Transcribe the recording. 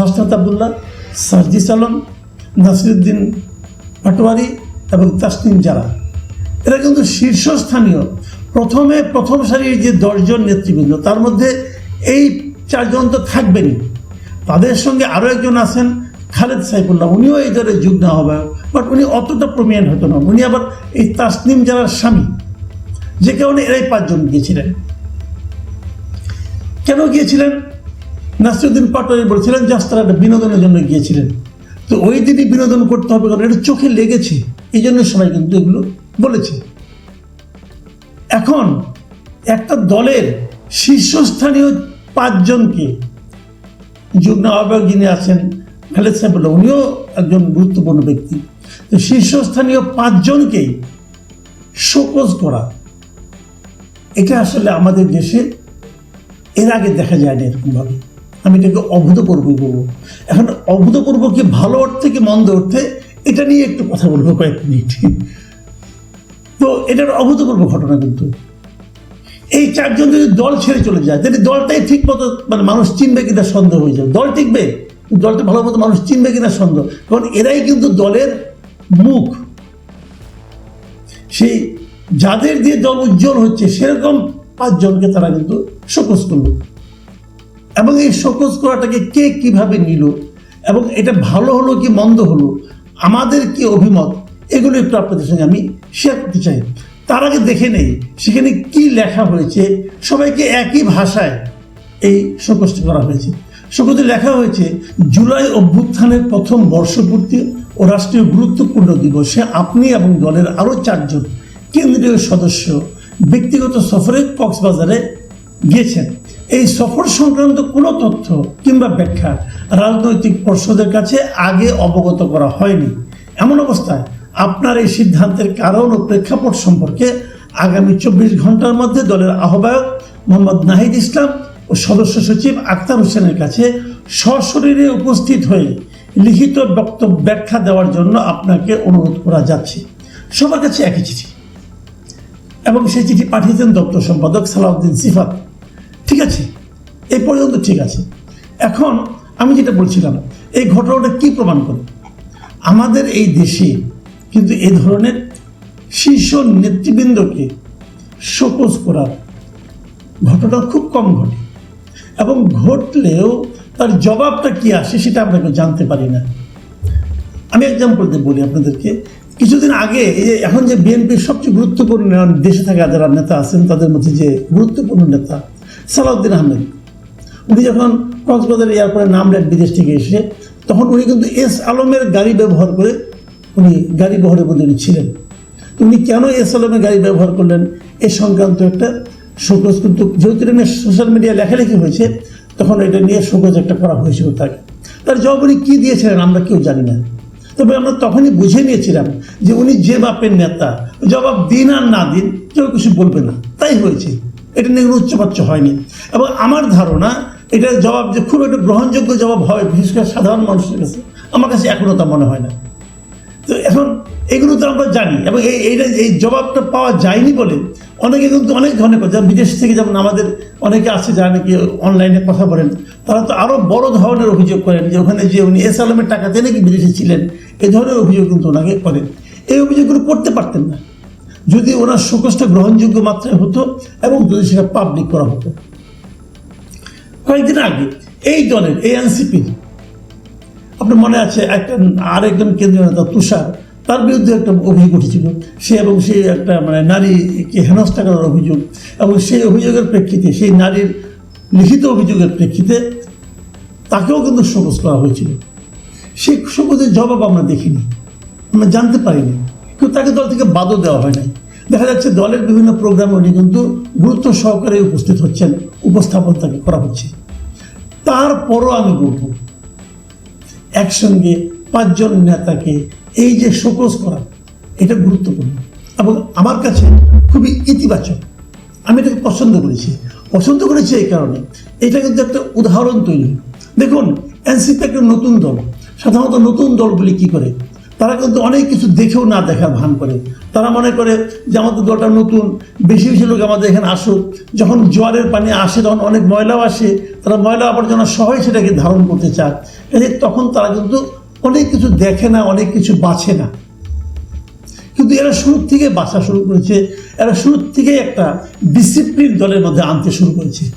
হাসনাত আবদুল্লাহ, সার্জিস আলম, নাসিরুদ্দিন পাটোয়ারি এবং তাসনিম জারা। এরা কিন্তু শীর্ষস্থানীয়। প্রথমে প্রথম সারির যে দশজন নেতৃবৃন্দ, তার মধ্যে এই চারজন তো থাকবেনই। তাদের সঙ্গে আরও একজন আছেন খালেদ সাইফুল্লাহ, উনিও এই দলের যুগ্ম আহ্বায়ক, বাট উনি অতটা প্রমিয়ান হতো না। উনি আবার এই তাসনিম জারার স্বামী, যে কারণে এরাই পাঁচজন গিয়েছিলেন। কেন গিয়েছিলেন? নাসিরুদ্দিন পাটোয়ারি বলেছিলেন জাস্ট তারা একটা বিনোদনের জন্য গিয়েছিলেন। তো ওই দিনই বিনোদন করতে হবে, কারণ এটা চোখে লেগেছে। এই জন্য সবাই কিন্তু এগুলো বলেছে। এখন একটা দলের শীর্ষস্থানীয় পাঁচজনকে যুগ্ম আহ্বায়ক যিনি আছেন, খালেদ সাহেবুল্লাহ উনিও একজন গুরুত্বপূর্ণ ব্যক্তি। তো শীর্ষস্থানীয় পাঁচজনকেই শোকজ করা, এটা আসলে আমাদের দেশে এর আগে দেখা যায়নি এরকমভাবে। আমি এটাকে অভূতপূর্ব বলব। এখন অভূতপূর্ব কি ভালো অর্থে কি মন্দ অর্থে? এটা নিয়ে একটু কথা বলব কয়েক মিনিট। তো এটার অভূতপূর্ব ঘটনা কিন্তু। এই চারজন যদি দল ছেড়ে চলে যায় তাহলে দলটাই ঠিক মতো মানে মানুষ চিনবে কিনা সন্দেহ হয়ে যাবে। দল টিকবে? দলটা ভালো মতো মানুষ চিনবে কিনা সন্দেহ? কারণ এরাই কিন্তু দলের মুখ। সেই যাদের দিয়ে দল উজ্জ্বল হচ্ছে, সেরকম পাঁচজনকে তারা কিন্তু শোকস করল। এবং এই শোকজ করাটাকে কে কীভাবে নিল? এবং এটা ভালো হলো কি মন্দ হলো? আমাদের কি অভিমত? এগুলো একটু আপনাদের সঙ্গে আমি শেয়ার করতে চাই। তার আগে দেখে নেই, সেখানে কি লেখা হয়েছে? সবাইকে একই ভাষায় এই শোকজটি করা হয়েছে। শোকসে লেখা হয়েছে, জুলাই অভ্যুত্থানের প্রথম বর্ষপূর্তি ও রাষ্ট্রীয় গুরুত্বপূর্ণ দিবসে আপনি এবং দলের আরও চারজন কেন্দ্রীয় সদস্য ব্যক্তিগত সফরে কক্সবাজারে গিয়েছেন। এই সফর সংক্রান্ত কোনো তথ্য কিংবা ব্যাখ্যা রাজনৈতিক পর্ষদের কাছে আগে অবগত করা হয়নি। এমন অবস্থায় আপনার এই সিদ্ধান্তের কারণ ও প্রেক্ষাপট সম্পর্কে আগামী চব্বিশ ঘণ্টার মধ্যে দলের আহ্বায়ক মোহাম্মদ নাহিদ ইসলাম ও সদস্য সচিব আক্তার হোসেনের কাছে সশরীরে উপস্থিত হয়ে লিখিত বক্তব্য ব্যাখ্যা দেওয়ার জন্য আপনাকে অনুরোধ করা যাচ্ছে। সবার কাছে একই চিঠি এবং সেই চিঠি পাঠিয়েছেন দপ্তর সম্পাদক সালাউদ্দিন সিফাত। ঠিক আছে এই পর্যন্ত ঠিক আছে। এখন আমি যেটা বলছিলাম, এই ঘটনাটা কি প্রমাণ করে? আমাদের এই দেশে কিন্তু এ ধরনের শীর্ষ নেতৃবৃন্দকে শোকজ করার ঘটনা খুব কম ঘটে এবং ঘটলেও তার জবাবটা কি আসে সেটা আমরা জানতে পারি না। আমি এক্সাম্পল দিয়ে বলি আপনাদেরকে। কিছুদিন আগে এখন যে বিএনপির সবচেয়ে গুরুত্বপূর্ণ দেশে থাকা যারা নেতা আছেন, তাদের মধ্যে যে গুরুত্বপূর্ণ নেতা সালাউদ্দিন আহমেদ। উনি যখন কক্সবাজার এয়ারপোর্টে নামলেন বিদেশ থেকে এসে, তখন উনি কিন্তু এস আলমের গাড়ি ব্যবহার করে উনি গাড়ি বহরের মধ্যে উনি ছিলেন। উনি কেন এস আলমের গাড়ি ব্যবহার করলেন এ সংক্রান্ত একটা শোকজ কিন্তু যেহেতু এটা নিয়ে সোশ্যাল মিডিয়ায় লেখালেখি হয়েছে, তখন এটা নিয়ে শোকজ একটা করা হয়েছিল তাকে। তার জবাব উনি কী দিয়েছিলেন আমরা কেউ জানি না। তবে আমরা তখনই বুঝে নিয়েছিলাম যে উনি যে বাপের নেতা, জবাব দিন আর না দিন কেউ কিছু বলবে না। তাই হয়েছে। এটা নিয়ে উচ্চপাচ্য হয়নি। এবং আমার ধারণা এটার জবাব যে খুব একটা গ্রহণযোগ্য জবাব হয়, বিশেষ করে সাধারণ মানুষের কাছে, আমার কাছে এখনও তা মনে হয় না। তো এখন এগুলো তো আমরা জানি এবং এই এইটা এই জবাবটা পাওয়া যায়নি বলে অনেকে কিন্তু অনেক ধরনের কথা বিদেশ থেকে যেমন আমাদের অনেকে আছে যারা নাকি অনলাইনে কথা বলেন, তারা তো আরও বড় ধরনের অভিযোগ করেন যে ওখানে যে উনি এস আলমের টাকাতে নাকি বিদেশে ছিলেন, এ ধরনের অভিযোগ কিন্তু ওনাকে করেন। এই অভিযোগগুলো করতে পারতেন না। যদি ওনার শোকসটা গ্রহণযোগ্য মাত্রায় হতো এবং যদি সেটা পাবলিক করা হতো। কয়েকদিন আগে এই দলের, এই এনসিপির আপনার মনে আছে একটা আরেকজন কেন্দ্রীয় নেতা তুষার, তার বিরুদ্ধে একটা অভিযোগ উঠেছিল। সে এবং সে একটা মানে নারীকে হেনস্থা করার অভিযোগ এবং সেই অভিযোগের প্রেক্ষিতে, সেই নারীর লিখিত অভিযোগের প্রেক্ষিতে তাকেও কিন্তু শোকজ করা হয়েছিল। সেই শোকজের জবাব আমরা দেখিনি। আমরা জানতে পারিনি। কিন্তু তাকে দল থেকে বাদও দেওয়া হয় নাই। দেখা যাচ্ছে দলের বিভিন্ন প্রোগ্রামে উনি কিন্তু গুরুত্ব সহকারে উপস্থিত হচ্ছেন, উপস্থাপন তাকে করা হচ্ছে। তারপরও আমি বলব, একসঙ্গে পাঁচজন নেতাকে এই যে শোকজ করা, এটা গুরুত্বপূর্ণ এবং আমার কাছে খুবই ইতিবাচক। আমি এটাকে পছন্দ করেছি। পছন্দ করেছি এই কারণে। এটা কিন্তু একটা উদাহরণ তৈরি। দেখুন, এনসিপি একটা নতুন দল। সাধারণত নতুন দলগুলি কি করে? তারা কিন্তু অনেক কিছু দেখেও না দেখার ভান করে। তারা মনে করে যে আমাদের দলটা নতুন, বেশি বেশি লোক আমাদের এখানে আসুক। যখন জোয়ারের পানি আসে, তখন অনেক ময়লাও আসে। তারা ময়লা আবর্জনা সবাই সেটাকে ধারণ করতে চায়। কাজে তখন তারা কিন্তু অনেক কিছু দেখে না, অনেক কিছু বাছে না। কিন্তু এরা শুরুর থেকে বাসা শুরু করেছে। এরা শুরুর থেকে একটা ডিসিপ্লিন দলের মধ্যে আনতে শুরু করেছে।